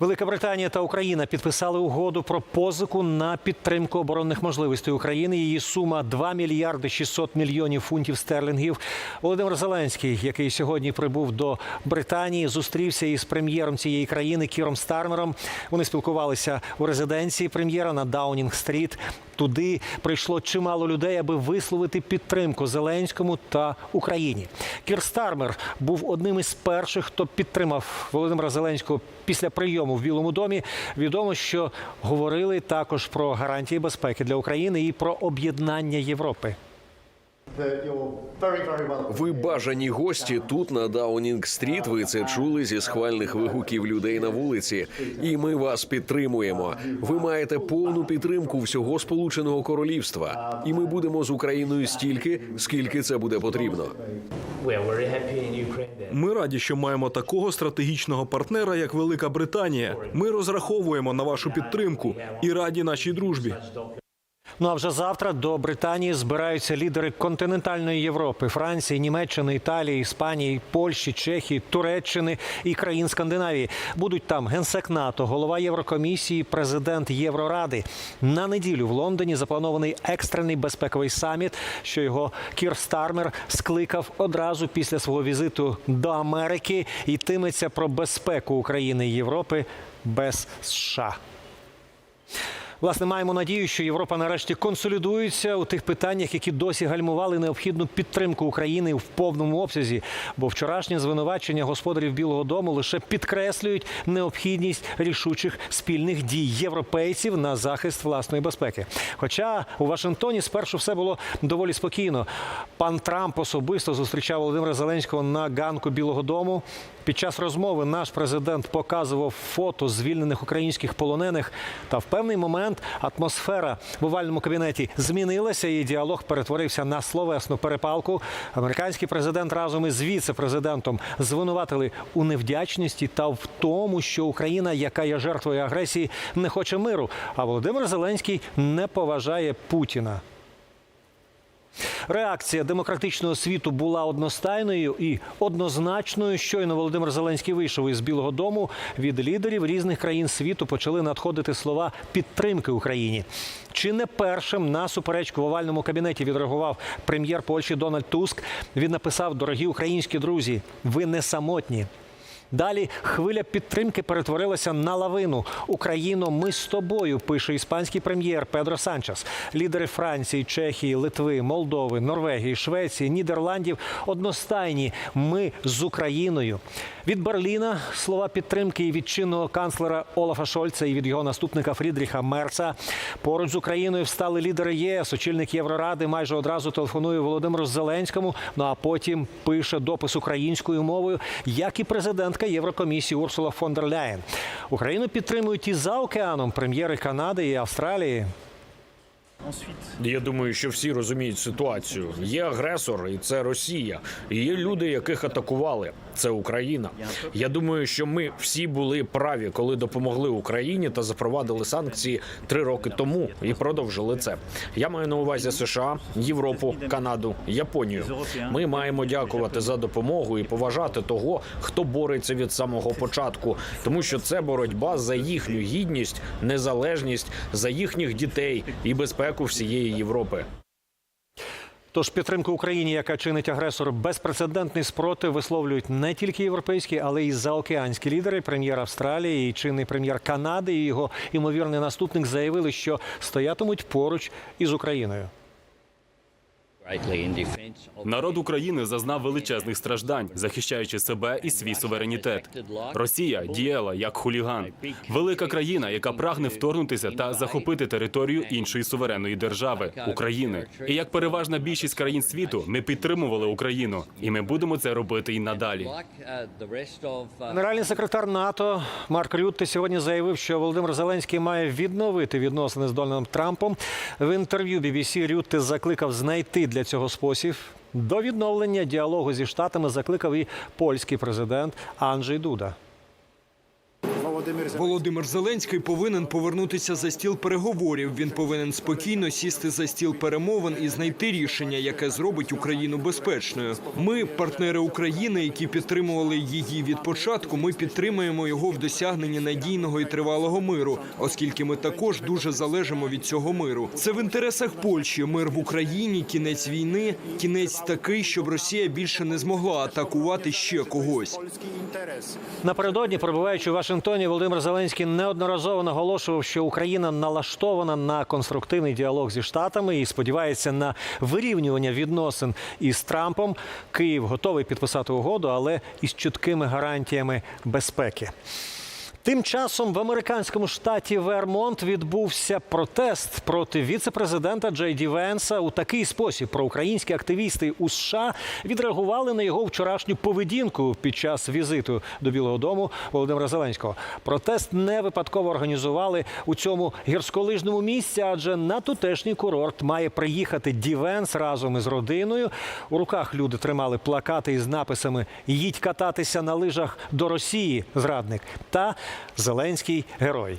Велика Британія та Україна підписали угоду про позику на підтримку оборонних можливостей України. Її сума 2 мільярди 600 мільйонів фунтів стерлінгів. Володимир Зеленський, який сьогодні прибув до Британії, зустрівся із прем'єром цієї країни Кіром Стармером. Вони спілкувалися у резиденції прем'єра на Даунінг-стріт. Туди прийшло чимало людей, аби висловити підтримку Зеленському та Україні. Кір Стармер був одним із перших, хто підтримав Володимира Зеленського після прийому в Білому домі. Відомо, що говорили також про гарантії безпеки для України і про об'єднання Європи. Ви бажані гості тут на Даунінг-стріт. Ви це чули зі схвальних вигуків людей на вулиці, і ми вас підтримуємо. Ви маєте повну підтримку всього Сполученого Королівства, і ми будемо з Україною стільки, скільки це буде потрібно. We are very happy in Ukraine that Ми раді, що маємо такого стратегічного партнера, як Велика Британія. Ми розраховуємо на вашу підтримку і раді нашій дружбі. Ну а вже завтра до Британії збираються лідери континентальної Європи: Франції, Німеччини, Італії, Іспанії, Польщі, Чехії, Туреччини і країн Скандинавії. Будуть там генсек НАТО, голова Єврокомісії, президент Євроради. На неділю в Лондоні запланований екстрений безпековий саміт, що його Кір Стармер скликав одразу після свого візиту до Америки. Йтиметься про безпеку України і Європи без США. Власне, маємо надію, що Європа нарешті консолідується у тих питаннях, які досі гальмували необхідну підтримку України в повному обсязі. Бо вчорашнє звинувачення господарів Білого Дому лише підкреслюють необхідність рішучих спільних дій європейців на захист власної безпеки. Хоча у Вашингтоні спершу все було доволі спокійно. Пан Трамп особисто зустрічав Володимира Зеленського на ганку Білого Дому. Під час розмови наш президент показував фото звільнених українських полонених. Та в певний момент атмосфера в овальному кабінеті змінилася, і діалог перетворився на словесну перепалку. Американський президент разом із віце-президентом звинуватили у невдячності та в тому, що Україна, яка є жертвою агресії, не хоче миру. А Володимир Зеленський не поважає Путіна. Реакція демократичного світу була одностайною і однозначною. Щойно Володимир Зеленський вийшов із Білого Дому. Від лідерів різних країн світу почали надходити слова підтримки Україні. Чи не першим на суперечку в овальному кабінеті відреагував прем'єр Польщі Дональд Туск? Він написав: Дорогі українські друзі, ви не самотні. Далі хвиля підтримки перетворилася на лавину. Україно, ми з тобою, пише іспанський прем'єр Педро Санчес. Лідери Франції, Чехії, Литви, Молдови, Норвегії, Швеції, Нідерландів одностайні. Ми з Україною. Від Берліна слова підтримки і від чинного канцлера Олафа Шольца і від його наступника Фрідріха Мерца. Поруч з Україною встали лідери ЄС. Очільник Євроради майже одразу телефонує Володимиру Зеленському. Ну а потім пише допис українською мовою, як і президентка Єврокомісії Урсула фон дер Ляєн. Україну підтримують і за океаном прем'єри Канади і Австралії. Я думаю, що всі розуміють ситуацію. Є агресор, і це Росія. І є люди, яких атакували. Це Україна. Я думаю, що ми всі були праві, коли допомогли Україні та запровадили санкції три роки тому і продовжили це. Я маю на увазі США, Європу, Канаду, Японію. Ми маємо дякувати за допомогу і поважати того, хто бореться від самого початку, тому що це боротьба за їхню гідність, незалежність, за їхніх дітей і безпеку всієї Європи. Тож підтримку Україні, яка чинить агресор, безпрецедентний спротив висловлюють не тільки європейські, але й заокеанські лідери. Прем'єр Австралії і чинний прем'єр Канади і його імовірний наступник заявили, що стоятимуть поруч із Україною. Народ України зазнав величезних страждань, захищаючи себе і свій суверенітет. Росія діяла як хуліган, велика країна, яка прагне вторгнутися та захопити територію іншої суверенної держави України. І як переважна більшість країн світу, ми підтримували Україну, і ми будемо це робити і надалі. Генеральний секретар НАТО Марк Рютте сьогодні заявив, що Володимир Зеленський має відновити відносини з Дональдом Трампом. В інтерв'ю BBC Рютте закликав знайти для цього спосіб. До відновлення діалогу зі штатами закликав і польський президент Анджей Дуда. Володимир Зеленський повинен повернутися за стіл переговорів. Він повинен спокійно сісти за стіл перемовин і знайти рішення, яке зробить Україну безпечною. Ми, партнери України, які підтримували її від початку. Ми підтримуємо його в досягненні надійного і тривалого миру, оскільки ми також дуже залежимо від цього миру. Це в інтересах Польщі. Мир в Україні, кінець війни, кінець такий, щоб Росія більше не змогла атакувати ще когось. Напередодні, перебуваючи у Вашингтоні, Володимир Зеленський неодноразово наголошував, що Україна налаштована на конструктивний діалог зі штатами і сподівається на вирівнювання відносин із Трампом. Київ готовий підписати угоду, але із чіткими гарантіями безпеки. Тим часом в американському штаті Вермонт відбувся протест проти віце-президента Джей Ді Венса. У такий спосіб проукраїнські активісти у США відреагували на його вчорашню поведінку під час візиту до Білого Дому Володимира Зеленського. Протест не випадково організували у цьому гірськолижному місці, адже на тутешній курорт має приїхати Ді Венс разом із родиною. У руках люди тримали плакати із написами Їдь кататися на лижах до Росії, зрадник та Зеленський герой.